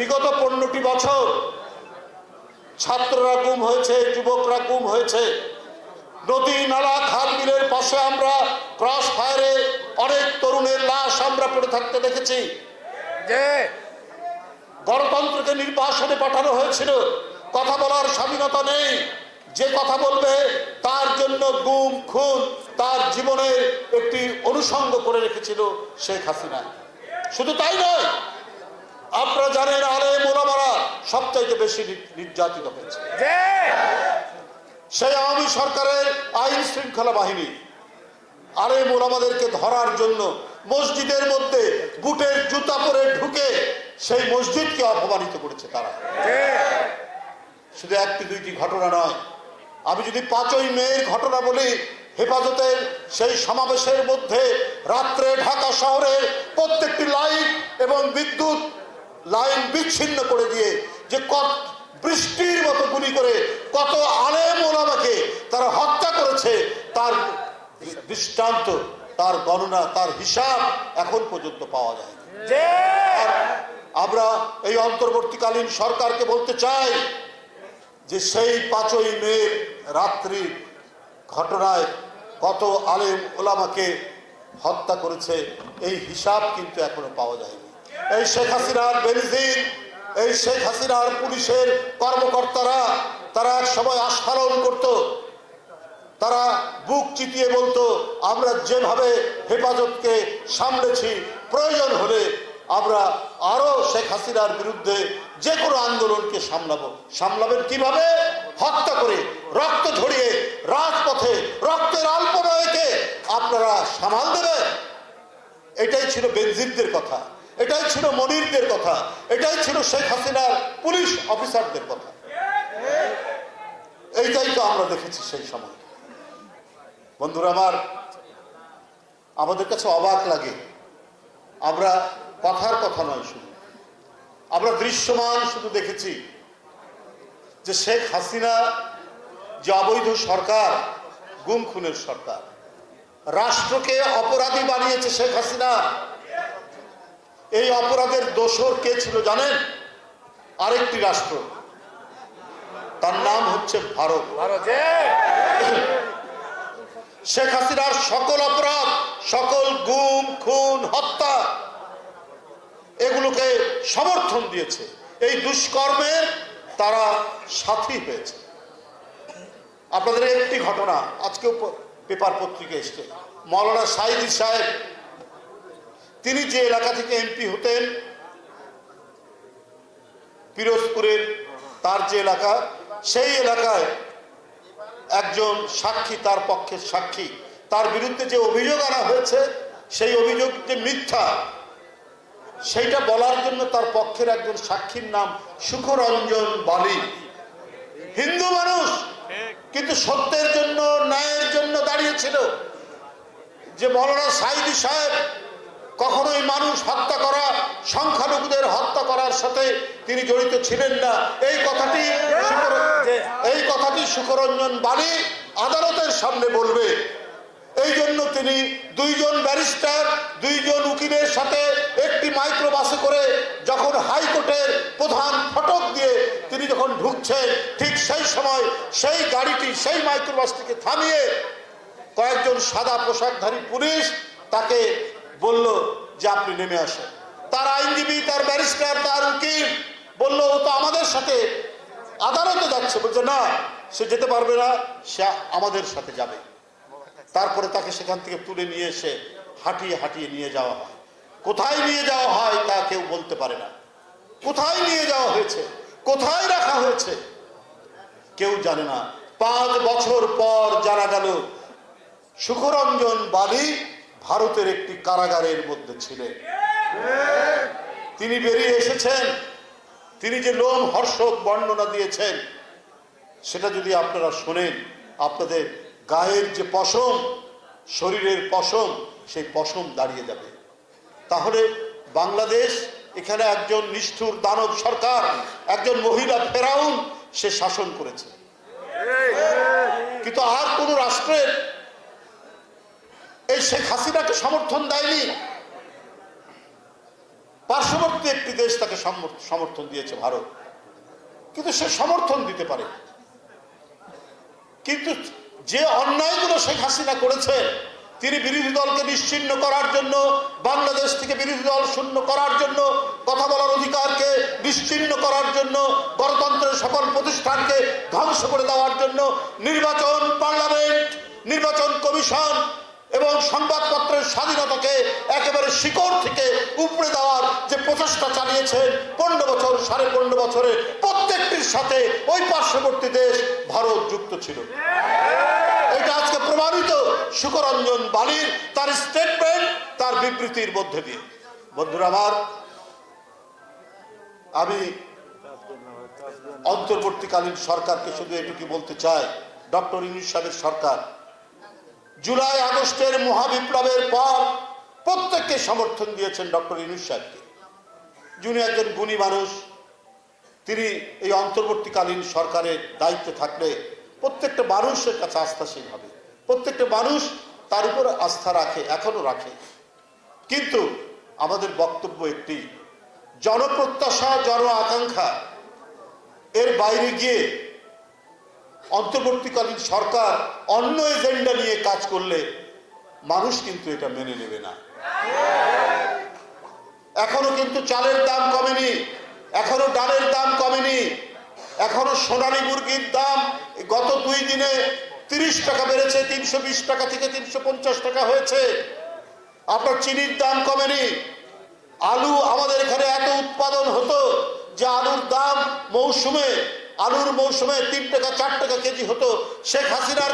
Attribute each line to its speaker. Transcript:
Speaker 1: বিগত পনেরোটি বছর ছাত্ররা গুম হয়েছে যুবকরা গুম হয়েছে। নদী নালা খাল বিলের পাশে আমরা ক্রস ফায়ারে অনেক তরুণের লাশ আমরা পড়ে থাকতে দেখেছি।
Speaker 2: যে
Speaker 1: গণতন্ত্রকে নির্বাসনে পাঠানো হয়েছিল কথা বলার স্বাধীনতা নেই। যে কথা বলবে তার জন্য গুম খুন তার জীবনের একটি অনুষঙ্গ করে রেখেছিল শেখ হাসিনা। শুধু তাই নয় আপনারা জানেন আলে মোলামারা সবচাইতে বেশি নির্যাতিত হয়েছে। সেই আওয়ামী সরকারের আইন শৃঙ্খলা বাহিনী আরে মোলামাদেরকে ধরার জন্য মসজিদের মধ্যে বুটের জুতা পরে ঢুকে সেই মসজিদকে অপমানিত করেছে তারা। শুধু একটি দুইটি ঘটনা নয় আমি যদি পাঁচই মেয়ের ঘটনা বলি হেফাজতের সেই সমাবেশের মধ্যে রাত্রে ঢাকা শহরের প্রত্যেকটি লাইট এবং বিদ্যুৎ লাইন বিচ্ছিন্ন করে দিয়ে যে কত বৃষ্টির মতো গুলি করে কত আলেম ওলামাকে তারা হত্যা করেছে তার দৃষ্টান্ত তার গণনা তার হিসাব এখন পর্যন্ত পাওয়া যায় আমরা এই অন্তর্বর্তীকালীন সরকারকে বলতে চাই যে সেই পাঁচই মে রাত্রি ঘটনায় কত আলেম ওলামাকে হত্যা করেছে এই হিসাব কিন্তু এখনও পাওয়া যায়নি। এই শেখ হাসিনার বেনজির এই শেখ হাসিনার পুলিশের কর্মকর্তারা, তারা এক সময় আস্ফালন করতো। তারা বুক চিতিয়ে বলতো, আমরা যেভাবে হেফাজতকে সামলেছি, প্রয়োজন হলে আমরা আরও শেখ হাসিনার বিরুদ্ধে যে কোনো আন্দোলনকে সামলাবো। সামলাবেন কীভাবে? হত্যা করে, রক্ত ঝরিয়ে, রাজপথে, রক্তের আল্পনয়কে আপনারা সামাল দেবেন? এটাই ছিল বেনজিরদের কথা। এটাই ছিল মনিরদের কথা। এটাই ছিল শেখ হাসিনার পুলিশ অফিসারদের কথা। এইটাই তো আমরা দেখেছি সেই সময়। বন্ধুরা আমার, আমাদের কাছে অবাক লাগে। আমরা কথার কথা নয় শুধু। আমরা দৃশ্যমান শুধু দেখেছি যে শেখ হাসিনা যে অবৈধ সরকার, গুম খুনের সরকার, রাষ্ট্রকে অপরাধী বানিয়েছে শেখ হাসিনা। এই অপরাধের দোষর কে ছিল জানেন? আরেকটি রাষ্ট্র। তার নাম হচ্ছে ভারত। শেখ হাসিনার সকল অপরাধ সকল গুম খুন হত্যা এগুলোকে সমর্থন দিয়েছে। এই দুষ্কর্মের তারা সাথী হয়েছে। আপনাদের একটি ঘটনা আজকেও পেপার পত্রিকা এসছে। মৌলানা সাইদি সাহেব তিনি যে এলাকা থেকে এমপি হতেন, পিরোজপুরের তার যে এলাকা, সেই এলাকায় একজন সাক্ষী তার পক্ষের সাক্ষী। তার বিরুদ্ধে যে অভিযোগ আনা হয়েছে, সেই অভিযোগ যে মিথ্যা, সেইটা বলার জন্য তার পক্ষের একজন সাক্ষীর নাম সুখরঞ্জন বালি। হিন্দু মানুষ, কিন্তু সত্যের জন্য, ন্যায়ের জন্য দাঁড়িয়েছিল। যে মৌলানা সাইদি সাহেব কখনোই মানুষ হত্যা করা, সংখ্যালঘুদের হত্যা করার সাথে তিনি জড়িত ছিলেন না। এই কথাটি এই কথাটি সুখরঞ্জন বালি আদালতের সামনে বলবে। এই জন্য তিনি দুইজন ব্যারিস্টার, দুইজন উকিলের সাথে একটি মাইক্রোবাসে করে যখন হাইকোর্টের প্রধান ফটক দিয়ে তিনি যখন ঢুকছেন, ঠিক সেই সময় সেই গাড়িটি, সেই মাইক্রোবাসটিকে থামিয়ে কয়েকজন সাদা পোশাকধারী পুলিশ তাকে বলল, যে আপনি নেমে আসেন। তার আইনজীবী, তার ব্যারিস্টার, তার উকিল বলল, ও তো আমাদের সাথে। আদালতে যাচ্ছে, বলছে, না, সে যেতে পারবে না, সে আমাদের সাথে যাবে। তারপরে তাকে সেখান থেকে তুলে নিয়ে এসে হাঁটিয়ে হাঁটিয়ে নিয়ে যাওয়া হয়। কোথায় নিয়ে যাওয়া হয় তা কেউ বলতে পারে না। কোথায় নিয়ে যাওয়া হয়েছে? কোথায় রাখা হয়েছে? কেউ জানে না। পাঁচ বছর পর জানা গেল সুখরঞ্জন বালি ভারতের একটি কারাগারের মধ্যে ছিলেন। তিনি বেরিয়ে এসেছেন। তিনি যে লোম হর্ষক বর্ণনা দিয়েছেন, সেটা যদি আপনারা শোনেন, আপনাদের গায়ের যে পশম, শরীরের পশম, সেই পশম দাঁড়িয়ে যাবে। তাহলে বাংলাদেশ, এখানে একজন নিষ্ঠুর দানব সরকার, একজন মহিলা ফেরাউন, সে শাসন করেছে। কিন্তু আর কোন রাষ্ট্রের শেখ হাসিনাকে সমর্থন দেয়নি। পার্শ্ববর্তী একটি দেশ তাকে সমর্থন দিয়েছে ভারত। কিন্তু সে সমর্থন দিতে পারে। কিন্তু যে অন্যায়গুলো শেখ হাসিনা করেছে, তিনি বিরোধী দলকে নিশ্চিহ্ন করার জন্য, বাংলাদেশ থেকে বিরোধী দল শূন্য করার জন্য, কথা বলার অধিকারকে নিশ্চিহ্ন করার জন্য, গণতন্ত্রের সকল প্রতিষ্ঠানকে ধ্বংস করে দেওয়ার জন্য নির্বাচন পার্লামেন্ট, নির্বাচন কমিশন এবং সংবাদপত্রের স্বাধীনতাকে একেবারে শিকড় থেকে উপড়ে দেওয়ার যে প্রচেষ্টা চালিয়েছেন পনেরো বছর, সাড়ে পনেরো বছরে প্রত্যেকটির সাথে ওই পার্শ্ববর্তী দেশ ভারত যুক্ত ছিল। এটা আজকে প্রমাণিত সুকরঞ্জন বালির তার স্টেটমেন্ট তার বিবৃতির মধ্যে দিয়ে। বন্ধুরা আমার, আমি অন্তর্বর্তীকালীন সরকারকে শুধু এটুকু বলতে চাই, ডক্টর ইউনুস সাহেবের সরকার জুলাই আগস্টের মহাবিপ্লবের পর প্রত্যেককে সমর্থন দিয়েছেন ডক্টর ইউনুস সাহেবকে। যিনি একজন গুণী মানুষ, তিনি এই অন্তর্বর্তীকালীন সরকারের দায়িত্বে থাকলে প্রত্যেকটা মানুষের কাছে আস্থাশীল হবে। প্রত্যেকটা মানুষ তার উপর আস্থা রাখে এখনও রাখে। কিন্তু আমাদের বক্তব্য একটি, জনপ্রত্যাশা জন আকাঙ্ক্ষা এর বাইরে গিয়ে অন্তর্বর্তীকালীন সরকার অন্য এজেন্ডা নিয়ে কাজ করলে মানুষ কিন্তু এটা মেনে নেবে না। এখনও কিন্তু চালের দাম কমেনি, এখনও ডালের দাম কমেনি, এখনও সোনালী মুরগির দাম গত দুই দিনে তিরিশ টাকা বেড়েছে, তিনশো বিশ টাকা থেকে তিনশো পঞ্চাশ টাকা হয়েছে। আপনার চিনির দাম কমেনি। আলু আমাদের এখানে এত উৎপাদন হতো যে আলুর দাম মৌসুমে আলুর মৌসুমে তিন টাকা চার টাকা কেজি হতো শেখ হাসিনার